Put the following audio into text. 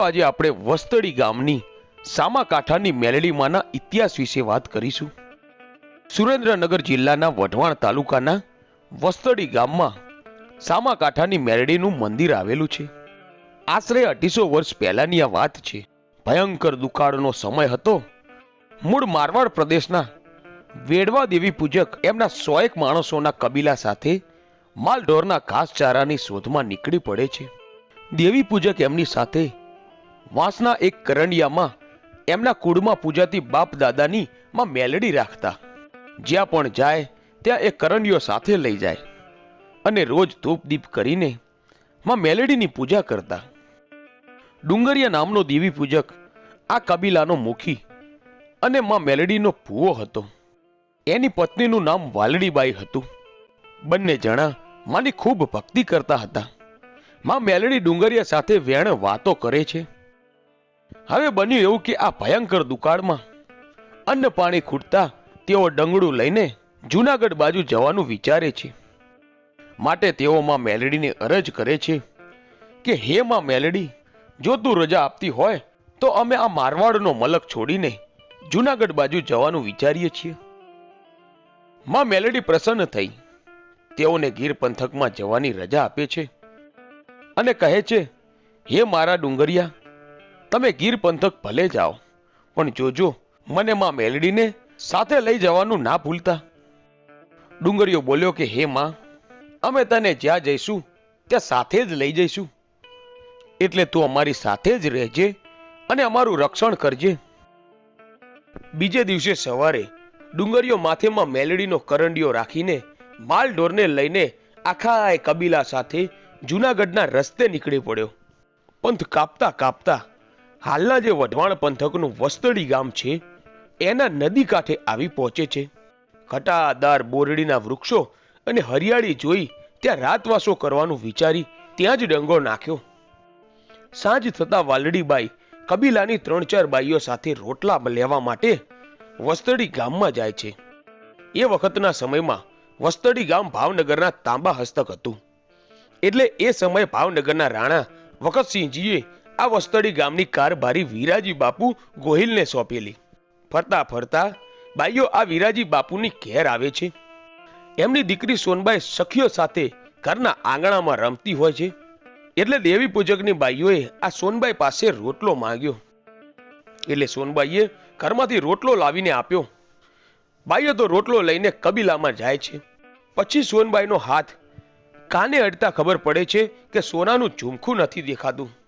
આજે આપણે વસ્તડી ગામની સામાકાંઠાની મેલડીમાંના ઇતિહાસ વિશે વાત કરીશું. સુરેન્દ્રનગર જિલ્લાના વઢવાણ તાલુકાના વસ્તડી ગામમાં સામાકાંઠાની મેલડીનું મંદિર આવેલું છે. આશરે અઢીસો વર્ષ પહેલાની આ વાત છે. ભયંકર દુકાળનો સમય હતો. મૂળ મારવાડ પ્રદેશના વેડવા દેવી પૂજક એમના સોએક માણસોના કબીલા સાથે માલઢોરના ઘાસચારાની શોધમાં નીકળી પડે છે. દેવી પૂજક એમની સાથે વાંસના એક કરંડિયામાં એમના કુળમાં પૂજાતી બાપ દાદાની માં મેલડી રાખતા. જ્યાં પણ જાય, ત્યાં એ કરંડિયો સાથે લઈ જાય અને રોજ ધૂપ દીપ કરીને માં મેલડીની પૂજા કરતા. ડુંગરિયા નામનો દેવી પૂજક આ કબીલાનો મુખી અને માં મેલડીનો ભૂવો હતો. એની પત્નીનું નામ વાલડીબાઈ હતું. બંને જણા માની ખૂબ ભક્તિ કરતા હતા. માં મેલડી ડુંગરિયા સાથે વેણ વાતો કરે છે. હવે બન્યું એવું કે આ ભયંકર દુકાળમાં અન્ન પાણી ખૂટતા તેઓ ડંગડું લઈને જૂનાગઢ બાજુ જવાનું વિચારે છે. માટે તેઓ માં મેલડીને અરજ કરે છે કે, હે માં મેલડી, જો તું રજા આપતી હોય, તો અમે આ મારવાડનો મલક છોડીને જૂનાગઢ બાજુ જવાનું વિચારીએ છીએ. માં મેલડી પ્રસન્ન થઈ. તેઓને ગીર પંથકમાં જવાની રજા આપે છે અને કહે છે, હે મારા ડુંગરિયા તમે ગીર પંથક ભલે જાઓ, પણ જોજો, મને માં મેલડીને સાથે લઈ જવાનું ના ભૂલતા. ડુંગરીયો બોલ્યો કે, હે માં, અમે તને જ્યાં જઈશું, ત્યાં સાથે જ લઈ જઈશું. એટલે તું અમારી સાથે જ રહેજે અને અમારું રક્ષણ કરજે. બીજે દિવસે સવારે ડુંગરીઓ માથેમાં મેલડીનો કરંડીઓ રાખીને માલ ઢોરને લઈને આખા એ કબીલા સાથે જૂનાગઢના રસ્તે નીકળી પડ્યો. પંથ કાપતા કાપતા હાલના જે વઢવાણ પંથકનું વસ્તડી ગામ છે, એના નદી કાંઠે આવી પહોંચે છે. ખટાદાર બોરડીના વૃક્ષો અને હરિયાળી જોઈ ત્યાં રાતવાસો કરવાનું વિચારી ત્યાં જ ડંગો નાખ્યો. સાંજ થતા વાલડીબાઈ કબીલાની ત્રણ ચાર બાઈઓ સાથે રોટલા લેવા માટે વસ્તડી ગામમાં જાય છે. એ વખતના સમયમાં વસ્તડી ગામ ભાવનગરના તાંબા હસ્તક હતું. એટલે એ સમયે ભાવનગરના રાણા વખતસિંહજીએ આ વસ્તડી ગામની કારભારી વિરાજી બાપુ ગોહિલને સોંપેલી. ફરતા ફરતા, બાઈઓ, આ વિરાજી બાપુની ઘેર આવે છે. એમની દીકરી સોનબાઈ સખીઓ સાથે ઘરના આંગણામાં રમતી હોય છે. એટલે દેવી પૂજકની બાઈઓએ આ સોનબાઈ પાસે રોટલો માંગ્યો. એટલે સોનબાઈએ ઘરમાંથી રોટલો લાવીને આપ્યો. બાઈઓ તો રોટલો લઈને કબીલામાં જાય છે. પછી સોનબાઈનો હાથ કાને અડતા ખબર પડે છે કે સોનાનું ઝુમખું નથી દેખાતું.